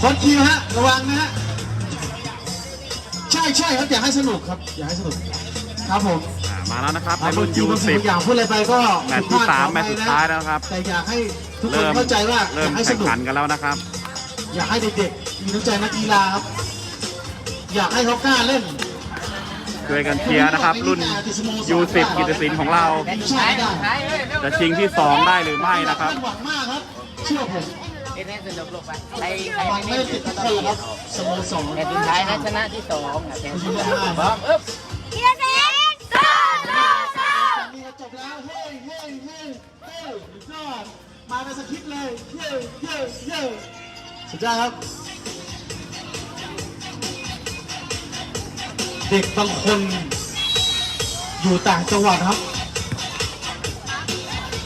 โค้ชคิวฮะระวังนะฮะใช่ใช่ครับอยากให้สนุกครับอยากให้สนุกครับผมอ่ามาแล้วนะครับในอ่ารุ่นบางทียูบางสิสิ่บงบางอย่างพูดอะไรไปก็แมตช์ที่ผิดพลสามขอแมอตช์ภัสุดนะท้ายแล้วนะครับแต่อยากให้ทุกคนเริ่มเข้าใจว่าอเริ่มยากให้สแข่งนุกขันกันแล้วนะครับ อยากให้เด็กๆมีน้ำใจนักกีฬาครับ อยากให้เขากล้าเล่นช่วยกันเชียร์นะครับ รุ่นยูสิบกิตศิลป์ของเราทีมชาติได้จะชิงที่สองได้หรือไม่นะครับหวังมากครับเชื่อผมเอ็ นเอสนุกลูกไปใครใครหวังไม่ไม่ได้ได้ติดต้อกงคนติดครับสโมสรแต่สุดท้ายนะชนะที่สองอะแต่สุดท้ายพร้อมอึ๊บเฮียเซนสู้สู้สู้นี่ก็จบแล้วเฮ้ยเฮ้ยเฮ้ยเฮ้ยสุดยอดมาเป็นสคริปต์เลยเฮ้ยเฮ้ยเฮ้ยสุดยอดครับ เด็กบางคนอยู่ต่างจังหวัดครับ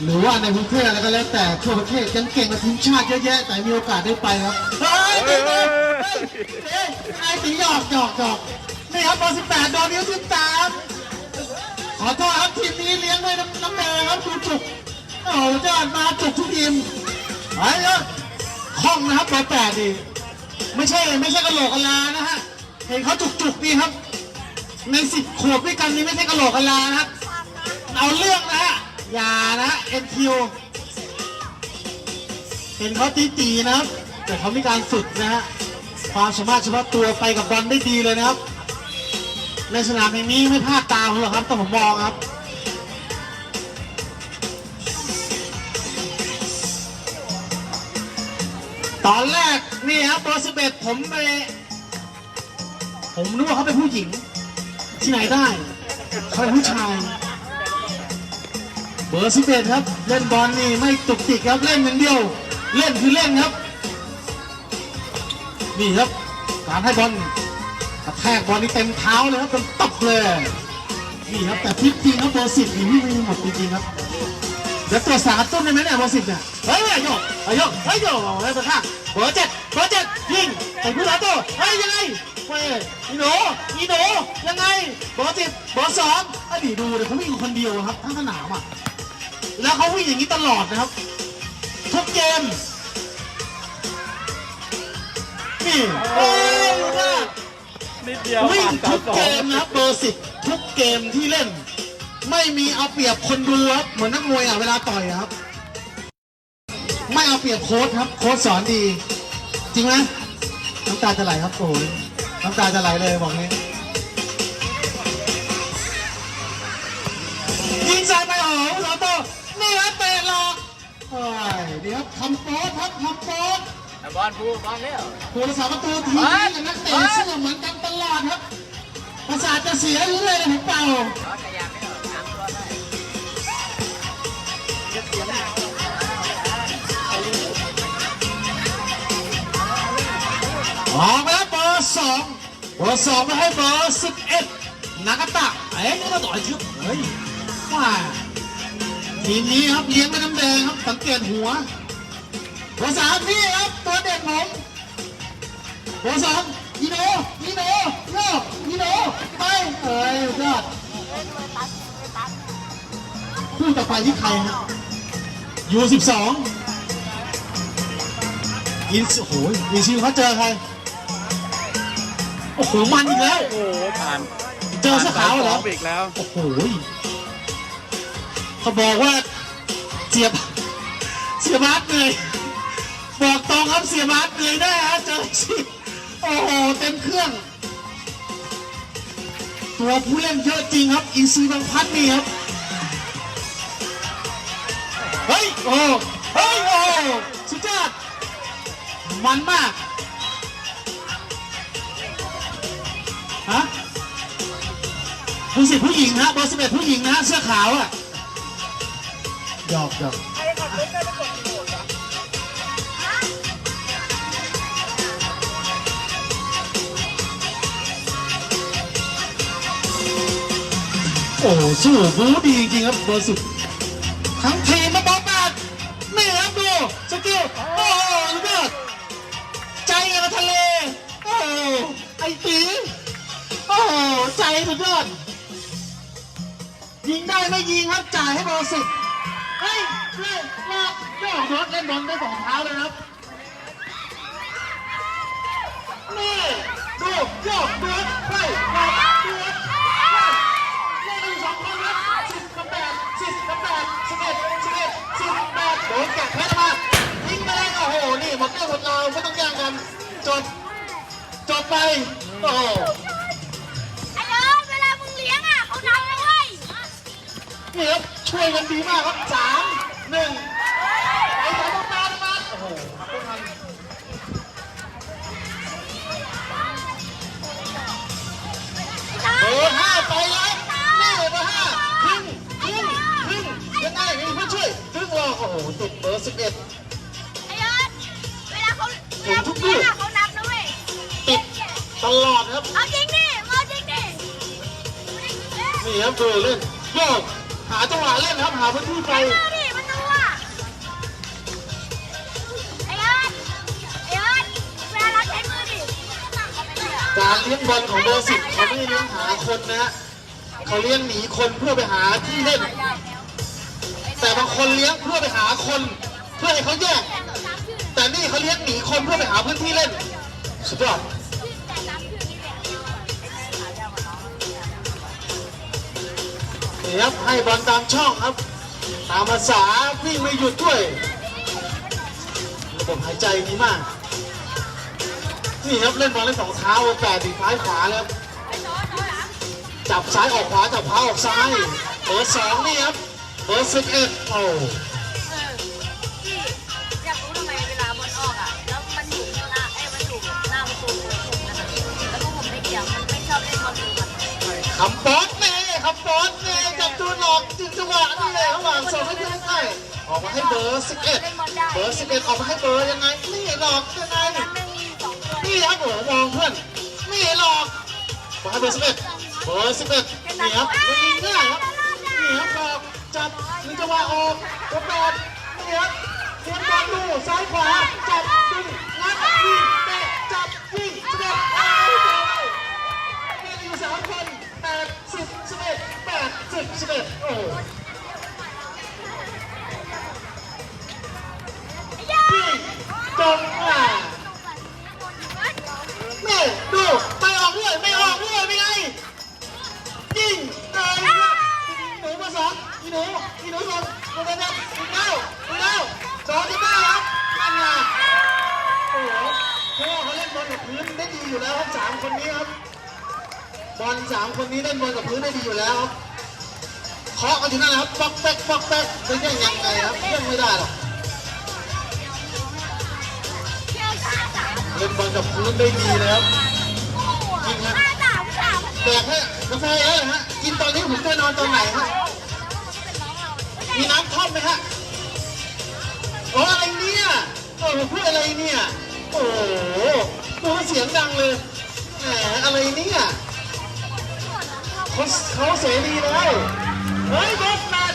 หรือว่าในกรุงเทพอะไรก็แล้วแต่ทั่วประเทศยังเก่งกับทีมชาติเยอะแยะแต่มีโอกาสได้ไปครับเฮ้ยตีเฮ้ยเฮ้ยไอ้ตีหยอกหยอกหยอกนี่ครับบอร์สิบแปดโดนนิ้วสิบสามขอโทษครับทีมนี้เลี้ยงด้วยน้ำน้ำแดงครับดูจุกโอ้โหเจ้ามาจุกทุกทีมไอ้เนาะคล่องนะครับบอร์แปดดิไม่ใช่ไม่ใช่กระโหลกกะลานะฮะเห็นเขาจุกจุกๆดีครับในสิบขวบด้วยกันนี่ไม่ใช่กระโหลกกะลานะครับเอาเรื่องนะฮะ อย่านะเอ็นคิวเห็นเขาตีตีนะครับ แต่เขามีการฝึกนะฮะความสามารถเฉพาะตัวไปกับบอลได้ดีเลยนะครับ ในสนามแห่งนี้ไม่พลาดตาผมหรอกครับแต่ผมมองครับตอนแรกนี่ครับเบอร์สิบเอ็ดผมไป ผมนึกว่าเขาเป็นผู้หญิง ที่ไหนได้ เขาเป็นผู้ชาย เบอร์สิบเอ็ดครับ เล่นบอลนี่ไม่ตุกติกครับเล่นอย่างเดียว เล่นคือเล่นครับ นี่ครับการให้บอลกระแทกบอลนี่เต็มเท้าเลยครับเต็มตบเลยนี่ครับแต่พลิกจริงครับเบอร์สิบนี่วิ่งไม่หมดจริงๆครับเดี๋ยวตรวจสารต้นได้ไหมเนี่ยเบอร์สิบเนี่ยเฮ้ยโยกเฮ้ยโยกเฮ้ยโยกเฮ้ยเบอร์ห้าเบอร์เจ็ดเบอร์เจ็ดยิงไอ้ผู้รัตัวเฮ้ยยังไงเฮ้ยอีโนอีโหนยังไงเบอร์สิบเบอร์สองอดีดูเลยเขาวิ่งอยู่คนเดียวครับทั้งสนามอะ แล้วเขาวิ่งอย่างนี้ตลอดนะครับ ทุกเกมนี่โอ้ยดูหน้านิดเดียววิ่งผ่านทุกสาเกสองมนะครับเบอร์สิบทุกเกมที่เล่น ไม่มีเอาเปรียบคนดูครับเหมือนนักมวยอะเวลาต่อยอะครับ ไม่เอาเปรียบโค้ชครับ โค้ชสอนดี จริงไหมน้ำตาจะไหลครับโอ้ยน้ำตาจะไหลเลยบอกนี้ เดี๋ยวทำโป๊ดครับทำโป๊ดบอลพูบอลเร็วผู้รักษาประตูทีมนี้กับนักเตะเสื้อเหมือนกันตลอดครับ ประสาทจะเสียเรื่อยเลยผมเปล่าบอลขยับไม่ออกสามตัวได้ออกไปแล้วเบอร์สองเบอร์สองมาให้เบอร์สิบเอ็ดนากาตะเอ้ยนี่ก็ต่อยชึบเฮ้ยว่า ทีมนี้ครับเลี้ยงด้วยน้ำแดงครับ สังเกตหัวเบอร์สามนี่ครับ ตัวเด็กผมเบอร์สองอีโนอีโนโยกอีโนไปเอ้ยยอดคู่ต่อไปที่ใครฮะยูสิบสองอินโอ้โหอินซิวเขาเจอใคร โอ้โห มันอีกแล้ว โอ้โหผ่าน เจอเสื้อขาวเหรอผ่นสงอีกแล้ว โอ้โห เขาบอกว่าเสียบเสียบาสเหนื่อยบอกตรงครับเสียบาสเหนื่อยแน่ฮะเจอชิโอ้โหเต็มเครื่อง ตัวผู้เล่นเยอะจริงครับอินซีบางพัดนี่ครับเฮ้ยโอ้เฮ้ยโอ้สุดยอดมันมากฮะผู้สิบผู้หญิงนะเบอร์สิบเอ็ดผู้หญิงนะเสื้อขาวอะ หยอกหยอกโอ้สู้บูดีจริงๆครับเบอร์สิบทั้งทีมมาบอกมานี่ครับดูสกิลโอ้โหสุดยอดใจกับทะเลโอ้โหไอ้ตีโอ้โหใจสุดยอดยิงได้ไม่ยิงครับจ่ายให้เบอร์สิบ เฮ้ยเล่นลากโยกรถเล่นบอลได้สองเท้าเลยครับโยกเดือดไปไปเดือดเล่นอยู่สองคนครับสิบกับแปดสิบกับแปดสิบเอ็ดสิบเอ็ดสิบแปดโดนแกะเพชรมายิงไปเลยโอ้โห นี่หมดเรื่องหมดราวไม่ต้องแย่งกัน จบ จบไป โอ้โหไอ้เอิร์ธเวลามึงเลี้ยงอะเขานำนะเว้ย นี่ครับช่วยกันดีมากครับสามหนึ่งไอ้สามต้องมามาโอ้โหไม่ทันเบอร์ห้าไปแล้วนี่เบอร์ห้าขึ้นขึ้นขึ้นยังไงมีผู้ช่วยขึ้นรอโอ้โหติดเบอร์สิบเอ็ดไอ้เอิร์ธเวลาเขาเวลามึงเลี้ยงอะเขานำนะเว้ยติดตลอดครับเอาจริงดิเอาจริงดินี่ครับดูเล่นโยกาจังหวะเล่นครับ หาพื้นที่ไปเอดิมันดูอะไอ้เอิร์ธไอ้เอิร์ธเวลาเราใช้มือดิการเลี้ยงบอลของเบอร์สิบเขาไม่ได้เลี้ยงหาคนนะฮะเขาเลี้ยงหนีคนเพื่อไปหาที่เล่น แต่บางคนเลี้ยงเพื่อไปหาคน เพื่อให้เขาแยกแต่นี่เขาเลี้ยงหนีคนเพื่อไปหาพื้นที่เล่น สุดยอด ครับให้บอลตามช่องครับ ตามภาษาวิ่งไม่หยุดด้วยระบบหายใจดีมาก นี่ครับเล่นบอลเล่นสองเท้าแปดดีซ้ายขวาแล้วจับซ้ายออกขวาจับขวาออกซ้ายเบอร์สองนี่ครับเบอร์สิบเอ็ดโอ้พี่อยากรู้ทำไมเวลาบอลออกอะแล้วมันอยู่ข้างหน้าเอ้ยมันอยู่หน้าประตูผมนะคะแล้วพวกผมไม่เกี่ยวมันไม่ชอ ระหว่างส่งให้เพื่อนให้ออกมาให้เบอร์สิบเอ็ดเบอร์สิบเอ็ดออกมาให้เบอร์ยังไงนี่หลอกยังไงนั้นแม่งมีสองตัวนี่ครับโอ้โหมองเพื่อนนี่หลอกมาให้เบอร์สิบเอ็ดเบอร์สิบเอ็ดนี่ครับไม่ยิงง่ายครับนี่ครับหลอกจับหรือจังหวะออกกระโดดนี่ครับเทียนบอลดูซ้ายขวาจับดึงงัดยิงเตะจับยิงสิบเอ็ดเอาเจ้ามีอยู่สามคนแปดสิบสิบเอ็ดแปดสิบสิบเอ็ดโอ้ จงอะนี่ดูไม่ออกด้วยไม่ออกด้วยไม่ไงยิงเลยครับหนูมาสองอีหนูอีหนูสองโดนเนี่ยอีกแล้วอีกแล้วสองที่บ้าครับนั่นไงโอ้โหเพราะว่าเขาเล่นบอลกับพื้นได้ดีอยู่แล้วครับสามคนนี้ครับบอลสามคนนี้เล่นบอลกับพื้นได้ดีอยู่แล้วครับเคาะกันอยู่นั่นแหละครับป๊อกแป๊กป๊อกแป๊กจะแย่งยังไงครับแย่งไม่ได้หรอก เล่นบอลกับพื้นได้ดีเลยครับจริงฮะสามสามแดกให้กาแฟเยอะเลยฮะกินตอนนี้ผมจะนอนตอนไหนฮะมีน้ำท่อมไหมฮะโอ้อะไรเนี่ยโอ้พูดอะไรเนี่ยโอ้โหดูเสียงดังเลยแหมอะไรเนี่ยเขาเขาเสรีแล้วเฮ้ยบอสแมน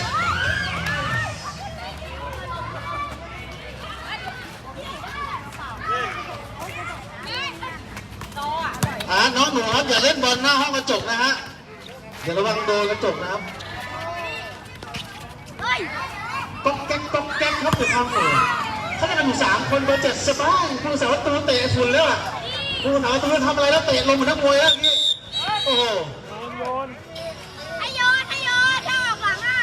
อ่าน้องหนูครับอย่าเล่นบอลหน้าห้องกระจกนะฮะอย่าระวังโดนกระจกนะครับเฮ้ยก๊อกแก๊กก๊อกแก๊กครับอยู่ข้างหัวเขาจะกันอยู่สามคนเบอร์เจ็ดสบายผู้สาวตูเตะฝุ่นแล้วอะผู้สาวตูทำอะไรแล้วเตะลงเหมือนนักมวยแล้วนี่โอ้โหให้โยนให้โยนถ้าออกหลังอะ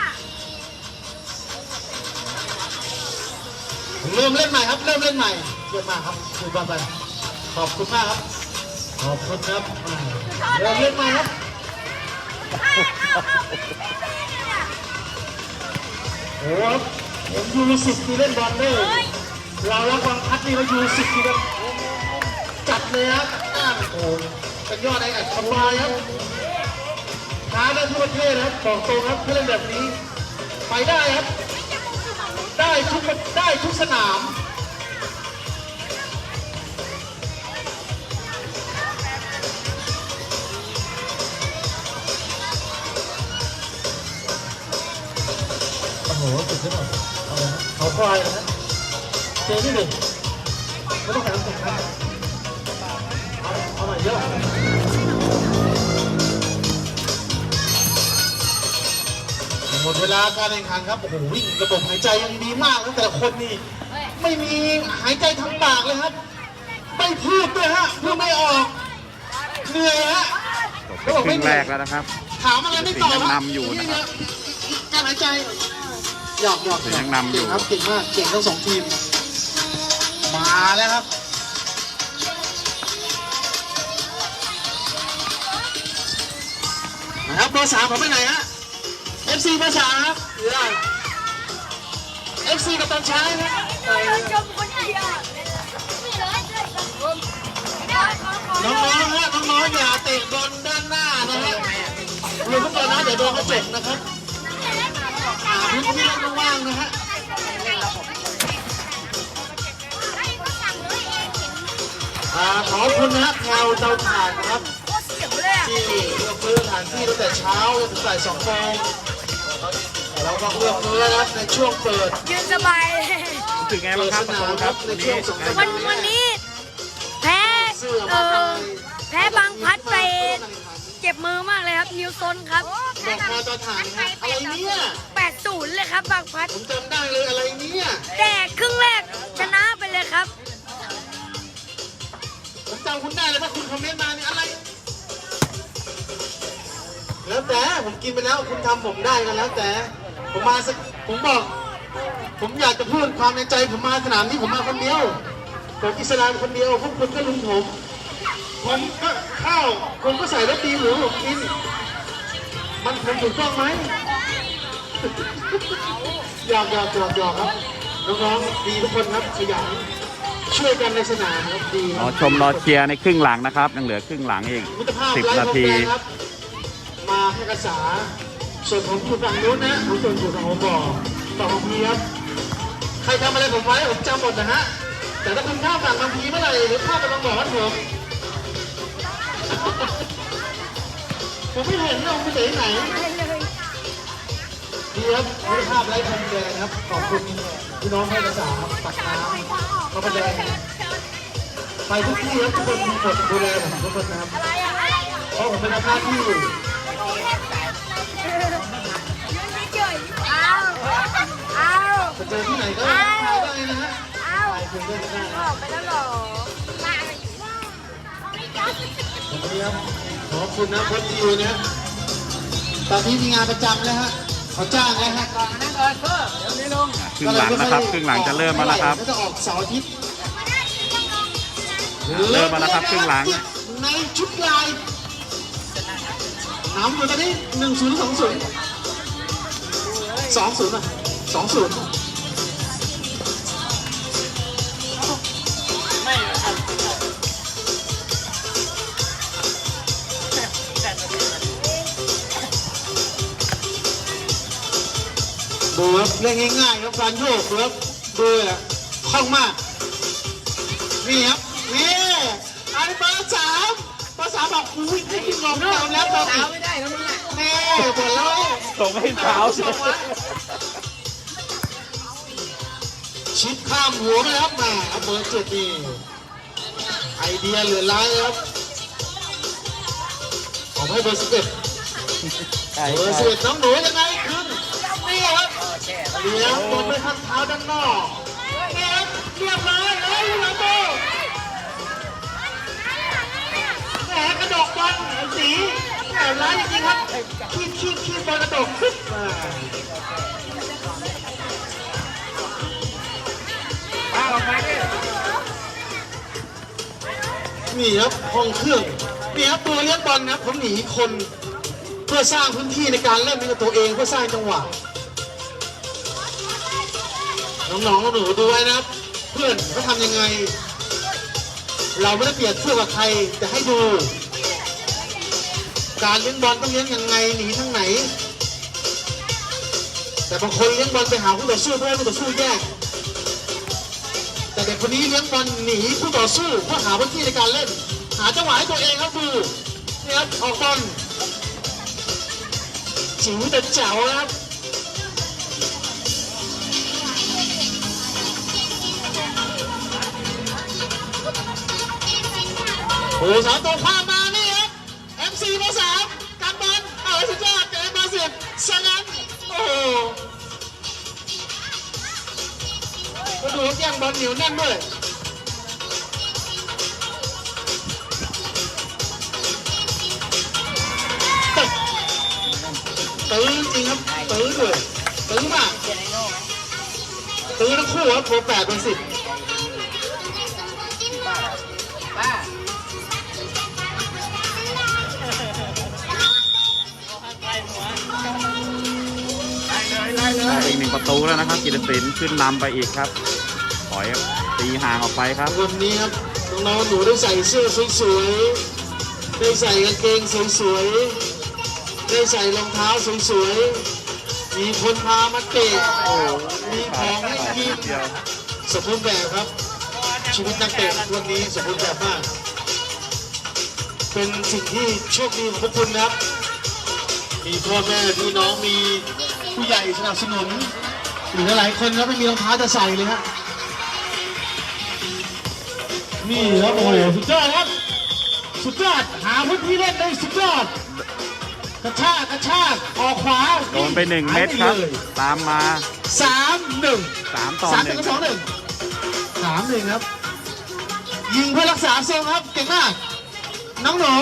เริ่มเล่นใหม่ครับเริ่มเล่นใหม่เยี่ยมมากครับคุณบอลไปขอบคุณมากครับ ขอบคุณครับอ่าเริ่มเล่นม่ครับเอาเอาเอาโอ้โหครับผมยูสิบปีเล่นบอลได้เรารักวังพัดนี่เรายูสิบปีกันจัดเลยครับอ่าโอ้โหเป็นยอดไอ้อัดคอมบายครับท้าได้ทั่ประเทศนะครับบอกตรงครับเล่นแบบนี้ ไปได้ครับ ได้ทุกได้ทุกสนาม โอ้โหสุดยอดเอาเลยนะเขาควายนะฮะเจนี่หนึ่งไม่ต้องแข่งแข่งครับเอาเอาหน่อยเยอะหมดเวลาการแข่งขันครับโอ้โหวิ่งระบบหายใจยังดีมากนะแต่ละคนนี่ไม่มีหายใจทางปากเลยครับ ไม่พูดด้วยฮะพูดไม่ออกเหนื่อยฮะจบไปครึ่งแรกแล้วนะครับถามอะไรไม่ตอบยังนำอยู่นะครับการหายใจ หยอกหยอกยังนำอยู่ เก่งครับเก่งมากเก่งทั้งสองทีม มาแล้วครับ นะครับเบอร์สามผมไปไหนฮะ FC เบอร์สามครับหรืออะไร FC กับตันช้างนะเออชมคนเดียวนี่เลยเดี๋ยวขอขอน้องๆฮะน้องๆอย่าเตะบอลด้านหน้านะฮะรู้ทุกคนนะเดี๋ยวโดนเขาเจ็บนะครับหา พื้นที่ว่างๆนะฮะอ่าขอบคุณนะฮะแพลวเตาถ่านครับ ที่เลือกซื้อสถานที่ตั้งแต่เช้าจนถึงบ่ายสองโมงเราก็เลือกซื้อนะครับในช่วงเปิดยืนสบายรู้สึกไงบ้างครับประตูครับวันนี้วันวันนี้ แพ้เออแพ้บางพัดไปเจ็บมือมากเลยครับ นิวซนครับ บอกแพลวเตาถ่านฮะอะไรเนี่ย 8-0เลยครับบางพัดผมจำได้เลยอะไรเนี่ยแต่ครึ่งแรกชนะไปเลยครับ ผมจำคุณได้เลยถ้าคุณคอมเมนต์มาเนี่ยอะไร แล้วแต่ผมกินไปแล้วคุณทำผมได้ก็แล้วแต่ ผมมาสักผมบอก ผมอยากจะพูดความในใจผมมาสนามนี้ผมมาคนเดียวผมอิสลามคนเดียวพวกคุณก็ลุมผมผมก็ข้าวคุณก็ใส่รสดีหมูผมกิน มันผมถูกต้องไหม หยอกหยอกหยอกหยอกครับน้องๆดีทุกคนครับขยันช่วยกันในสนามครับดีครรัอบชมรอเชียร์ในครึ่งหลังนะครับ ยังเหลือครึ่งหลังอีกมิตรภาพสิบไร้นาพรมทีแดนครับมาให้กษาส่วนผมอยู่ฝั่งนู้นนะผมส่วนอยู่ฝั่งหัวบ่อฝั่งของพีครับใครทำอะไรผมไว้ผมจำหมดนะฮะแต่ถ้าคุณข้ามฝั่งบางพีเมื่อไหร่หรือข้ามไปบางบ่อวัดผมผมไม่เห็นเราไปไหนไหน ดีครับมิตรภาพไร้พรมแดนครับ ขอบคุณพี่น้องให้กษาปักน้ำพระประแดงไปทุกที่ครับทุกคนมีกฎดูแลผมทุกคนนะครับเพราะผมเป็นหน้าที่เอาเอาจะเจอที่ไหนก็ไปได้นะฮะเอไปคุยด้วยก็ได้ออกไปแล้วหรอผมนี้ครับขอบคุณนะคนดีนะตอนนี้มีงานประจำแล้วฮะ เขาจ้างแล้วฮะนั่งก่อนเพิ่มเดี๋ยวนี้ลงครึ่งหลังนะครับครึ่งหลังจะเริ่มมาแล้วครับ ก็จะออกเสาร์อาทิตย์เริ่มมาแล้วครับครึ่งหลัง ในชุดลายน้ำอยู่ตอนนี้หนึ่งศูนย์สองศูนย์สองศูนย์อะสองศูนย์ เล่นง่ายๆครับการโยกครับดูแหละคล่องมาก นี่ครับ นี่อันเบอร์สามเบอร์สามบอกอุ้ยนี่คืองงเติมแล้วเติมอีเท้ากไม่ได้แล้วมึงอะนี่หมดแล้วส่งให้เท้าส่งไว้ชิดข้ามหัวไปครับแหมเอาเบอร์เจ็ดนี่ไอเดียเหลือร้ายครับขอให้เบอร์สิบเอ็ดเบอร์สิบเอ็ดน้องหนูยังไงขึ้นนี่ครับแช่ เลี้ยงบนด้วยข้างเท้าด้านนอกเลี้ยงเรียบร้อยเอ้ยลาโบแหมกระดกบอลสีแหมร้ายจริงๆครับคีบคีบคีบบอลกระดกขึ้นมาป้าออกมาดินี่ครับห้องเครื่องนี่ครับตัวเลี้ยงบอลนะผมหนีคน เพื่อสร้างพื้นที่ในการเล่นเป็นตัวเองเพื่อสร้างจังหวะ น้องๆหนูดูไว้นะครับ เพื่อนเขาทำยังไง เราไม่ได้เปรียบเทียบกับใครแต่ให้ดู การเลี้ยงบอลต้องเลี้ยงยังไงหนีทางไหน แต่บางคนเลี้ยงบอลไปหาคู่ต่อสู้เพื่อให้ต่อสู้แยกแต่เด็กคนนี้เลี้ยงบอลหนีคู่ต่อสู้เพื่อหาพื้นที่ในการเล่น หาจังหวะให้ตัวเองครับดูนี่ครับออกบอลจิ๋วแต่แจ๋วครับ โอ้สามตรงข้ามมานี่ครับ MC มาสามกันบอลเออสุดยอดเกิมาสิบสังันโอ้โหมาดูเแย่งบอลเหนียวแน่นด้วยตื้อจริงครับตื้อด้วยตื้อมากตื้อทั้งคู่ครับโผล่แปดเป็นสิบ ประตูแล้วนะครับกิตศิลป์ขึ้นนำไปอีกครับปล่อยตีห่างออกไปครับ วันนี้ครับน้องๆหนูได้ใส่เสื้อสวยๆได้ใส่กางเกงสวยๆได้ใส่รองเท้าสวยๆมีคนพามาเตะมีของให้กินเดียวสมบูรณ์แบบครับ ชีวิตนักเตะวันนี้สมบูรณ์แบบมากเป็นสิ่งที่โชคดีของพวกคุณครับ มีพ่อแม่พี่น้องมีผู้ใหญ่สนับสนุน หรือหลายคนครับไม่มีรองเท้าจะใส่เลยฮะนี่ครับโอ้โหสุดยอดครับ สุดยอดหาพื้นที่เล่นได้สุดยอดกระชากกระชากออกขวาโดนไปหนึ่งเม็ดครับ ตามมาสามหนึ่งสามต่อสามหหนึ่นึ่งงสองหนึ่งสามหนึ่งครับ ยิงเพื่อรักษาทรงครับ เก่งมาก น้องหนู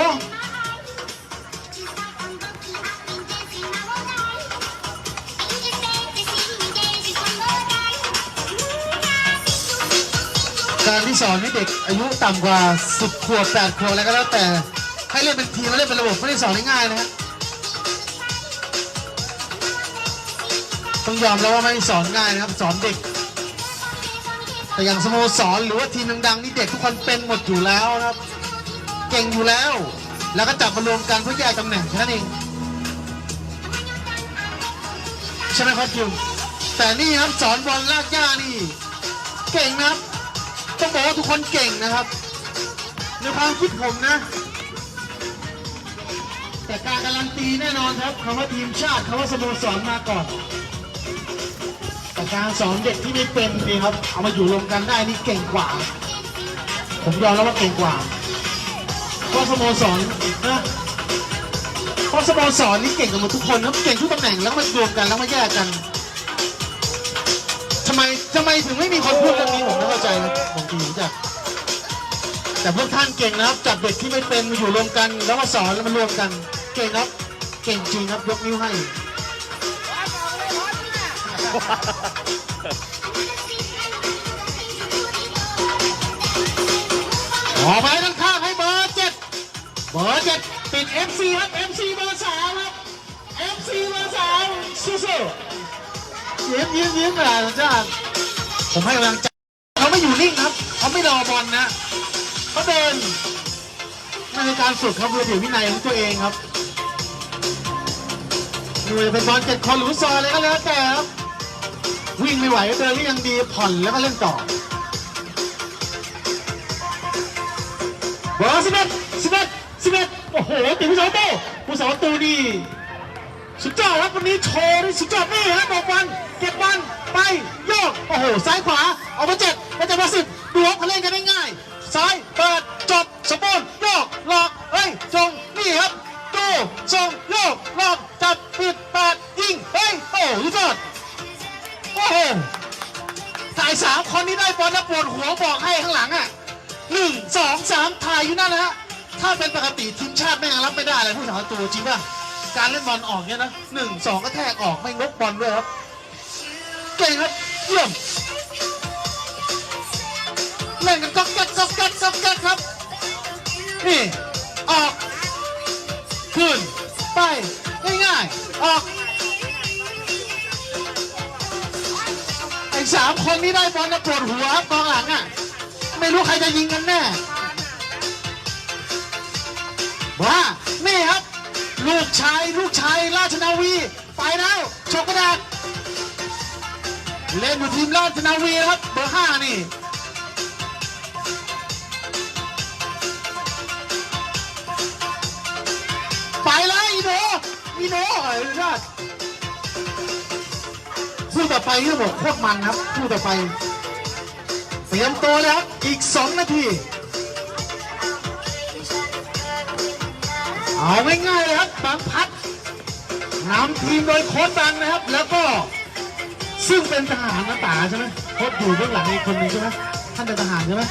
ารที่สอนให้เด็กอายุต่ำกว่า 10 ขวบ 8 ขวบอะไรก็แล้วแต่ ให้เล่นเป็นทีมและเล่นเป็นระบบไม่ได้สอนง่ายๆนะฮะต้องยอมแล้วว่าไม่สอนง่ายนะครับ สอนเด็ก แต่อย่างสโมสรหรือว่าทีมดังๆนี่เด็กทุกคนเป็นหมดอยู่แล้วนะครับ เก่งอยู่แล้ว แล้วก็จับมารวมกันเพื่อแยกตำแหน่งแค่นั้นเองใช่ไหมครับคิวแต่นี่ครับสอนบอลลากหญ้านี่ เก่งนะครับ ต้องบอกว่าทุกคนเก่งนะครับ ในความคิดผมนะ แต่การการันตีแน่นอนครับคำว่าทีมชาติคำว่าสโมสรมาก่อนแต่การสอนเด็กที่ไม่เป็นนี่ครับ เอามาอยู่รวมกันได้นี่เก่งกว่า ผมยอมแล้วว่าเก่งกว่าเพราะสโมสรนะเพราะสโมสรนี่เก่งกันหมดทุกคนนะเก่งทุกตำแหน่งแล้วมารวมกันแล้วมาแยกกันำไมทำไมถึงไม่มีคนพูดเรื่องนี้ผมไม่เข้าใจนะบางทีผมอยากแต่พวกท่านเก่งนะครับจับเด็กที่ไม่เป็นมาอยู่รวมกัน แล้วมาสอนแล้วมารวมกัน เก่งครับ เก่งจริงครับยกนิ้วให้ออไปด้านข้างให้เบอร์เจ็ดเบอร์เจ็ดติด MC ครับ MC เบอร์สามครับ MC เบอร์สามสู้ๆ ยิ้มยิ้มยิ้มอะจ้าผมให้กำลังใจเขาไม่อยู่นิ่งครับเขาไม่รอบอลนะเขาเดินนั่นคือการฝึกครับเพื่อถือวินัยของตัวเองครับหน่วยเป็นบอลเจ็ดคนหรือฟุซอลอะไรก็แล้วแต่ครับวิ่งไม่ไหวก็เดินก็ยังดีผ่อนแล้วก็เล่นต่อเบอร์สิบเอ็ดสิบเอ็ดสิบเอ็ดโอ้โหติผู้สาวโตผู้สาวตูดีสุดยอดครับวันนี้โชว์นี่สุดยอดนี่ฮะบอกวัน เก็บบอลไปโยกโอ้โหซ้ายขวาเอามาเจ็ดมาเจ็ดมาสิบดูว่าเขาเล่นกันได้ง่ายซ้ายเปิดจบสมบูรณ์โยกหลอกเฮ้ยจงนี่ครับดูส่งโยกหลอกจับปิดปาดยิงเฮ้ยโอ้สุดยอดโอ้โหถ่ายสามคนนี้ได้บอลแล้วปวดหัวบอกให้ข้างหลังอะหนึ่งสองสามถ่ายอยู่นั่นแหละฮะถ้าเป็นปกติทีมชาติไม่งรับไม่ได้เลยผู้สาวตัวจริงป่ะการเล่นบอลออกเนี่ยนะหนึ่งสองก็แทกออกไม่งกบอลด้วยครับ เก่งครับเยี่ยมเล่นกันก๊อกแก๊กก๊อกแก๊กก๊อกแก๊กครับ นี่ ออก ขึ้น ไป ง่ายๆ ออกไอ้สามคนนี้ได้บอลแล้วปวดหัวครับกองหลังอะ ไม่รู้ใครจะยิงกันแน่ว่านี่ครับ ลูกชาย ลูกชาย ราชนาวี ไปแล้วชกกระดาษ เล่นอยู่ทีมราชนาวีนะครับ เบอร์ห้านี่ไปแล้วอีโนอีโนเอ้ราชคู่ต่อไปที่บอกโคตรมันครับคู่ต่อไปเตรียมตัวเลยครับอีก2นาทีเอาง่ายๆเลยครับบางพัดนำทีมโดยโค้ชบังนะครับ แล้วก็ ซึ่งเป็นทหารนะตาใช่ไหมโค้ชอยู่เบื้องหลังอีกคนนึงใช่ไหมท่านเป็นทหารใช่ไหม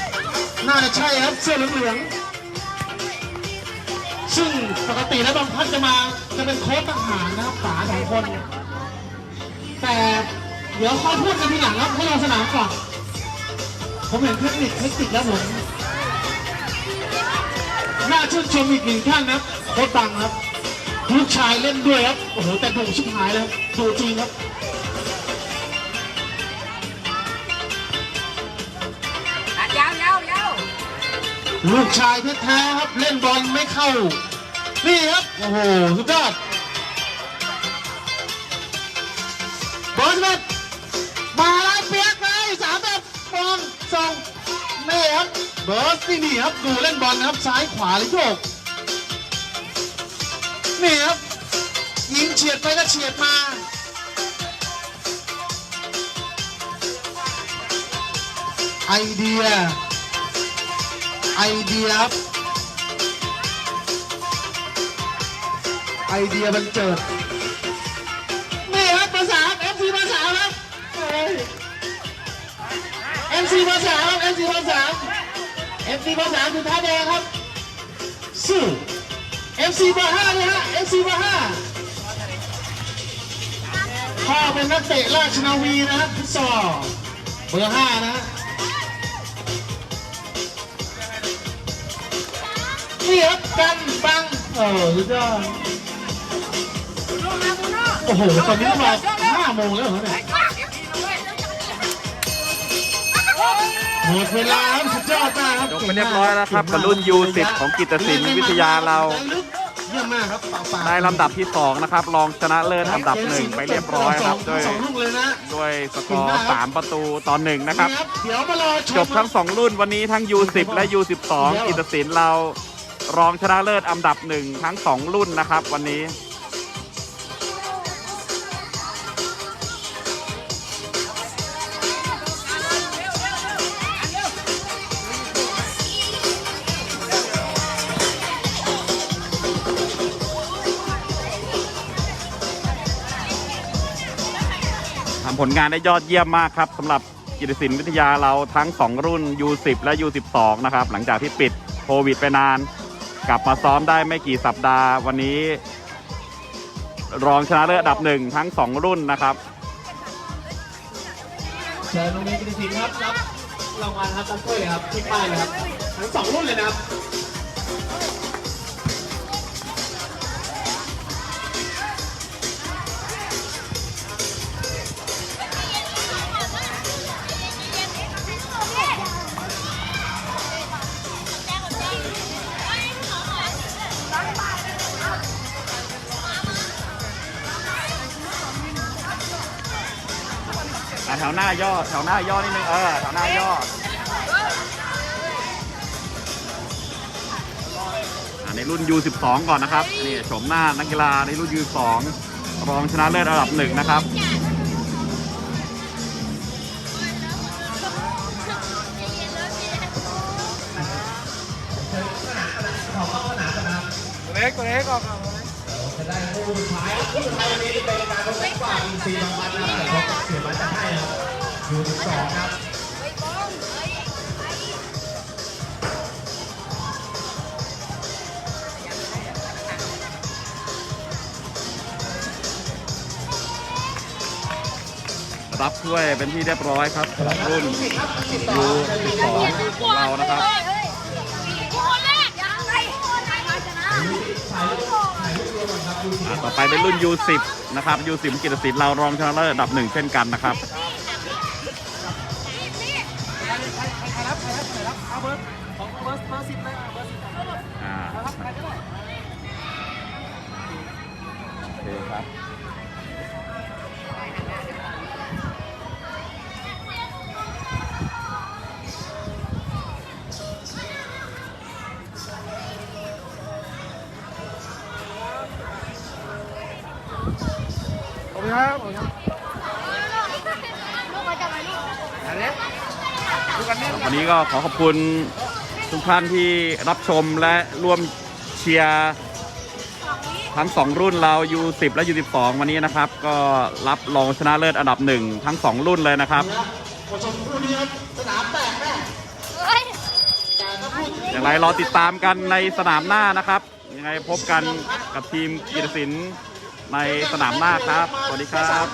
น่าจะใช่ครับเสื้อเหลืองๆซึ่งปกติแล้วบางพัดจะมาจะเป็นโค้ชทหารนะครับป๋าสองคน แต่เดี๋ยวค่อยพูดกันทีหลังครับให้ลงสนามก่อนผมเห็นเทคนิคเทคนิคแล้วผมน่าชื่นชมอีกหนึ่งท่านนะครับโค้ชตังครับลูกชายเล่นด้วยครับโอ้โหแต่ดุชิบหายแล้วดูจริงครับ ลูกชายแท้ๆครับเล่นบอลไม่เข้า นี่ครับ โอ้โห สุดยอดบอลแบบมาแล้วเปียกเลยสามแบบบอลส่งนี่ครับเบิร์สนี่นี่ครับดูเล่นบอลนะครับซ้ายขวาเลยโยกนี่ครับยิงเฉียดไปก็เฉียดมาไอเดีย ไอเดียครับไอเดียบันเจิดนี่ครับภาษาเอฟซีภาษาครับเอฟซีภาษาครับเอฟซีภาษาเอฟซีภาษาคือท่าแดงครับสู้เอฟซีเบอร์ห้าเลยฮะเอฟซีเบอร์ห้าพ่อเป็นนักเตะราชนาวีนะครับฟุตซอลเบอร์ห้านะฮะ นี่ครับกันบังโอ้สุดยอดโอ้โหตอนนี้ประมาณห้าโมงแล้วเหรอเนี่ยหมดเวลาครับสุดยอดมากครับจบไปเรียบร้อยแล้วครับกับรุ่น U10 ของกิตติศิลป์วิทยาเราเยี่ยมมากครับปากปากได้ลำดับที่ 2 นะครับ รองชนะเลิศอันดับหนึ่งไปเรียบร้อยครับด้วยสองลูกเลยนะด้วยสกอร์ 3 ประตูต่อหนึ่งนะครับนี่เดี๋ยวมารอชมจบทั้ง 2 รุ่นวันนี้ทั้ง U10 และ U12 กิตติศิลป์เรา รองชนะเลิศอันดับหนึ่งทั้ง2รุ่นนะครับ วันนี้ ทำผลงานได้ยอดเยี่ยมมากครับสำหรับกิตติศิลป์วิทยาเราทั้ง 2 รุ่น U10 และ U12 นะครับ หลังจากที่ปิดโควิดไปนาน กลับมาซ้อมได้ไม่กี่สัปดาห์วันนี้ รองชนะเลิศอันดับหนึ่งทั้งสองรุ่นนะครับเชิญโรงเรียนกิตติศิลป์ครับรับรางวัลครับตั้งถ้วยเลยครับที่ป้ายเลยครับทั้งสองรุ่นเลยนะครับ วหน้าย่อแถวหน้าย่อนิดนึงเออแถวหน้าย่อดในรุ่น U12 ก่อนนะครับนี่ชมหน้านักกีฬาในรุ่น U12 รองชนะเลิศอันดับหนึ่งนะครับ จะได้คู่สุดท้ายคู่สุดท้ายวันนี้เป็นการลดกว่าอินซีบางวันนะครับแต่เขาเสียมาจะให้ครับอยู่ที่สองครับรับถ้วยเป็นที่เรียบร้อยครับสำหรับรุ่น U12 ของเรานะครับ ต่อไปเป็นรุ่น U10 นะครับ U10 กิตติศิลป์เรารองชนะเลิศอันดับหนึ่งเช่นกันนะครับ วันนี้ก็ขอขอบคุณทุกท่านที่รับชมและร่วมเชียร์ทั้ง 2 รุ่นเรา U10 และ U12 วันนี้นะครับ ก็รับรองชนะเลิศอันดับหนึ่งทั้ง 2 รุ่นเลยนะครับอย่างไรรอติดตามกันในสนามหน้านะครับ ยังไงพบกันกับทีมกีฬศิลป์ในสนามหน้าครับ สวัสดีครับ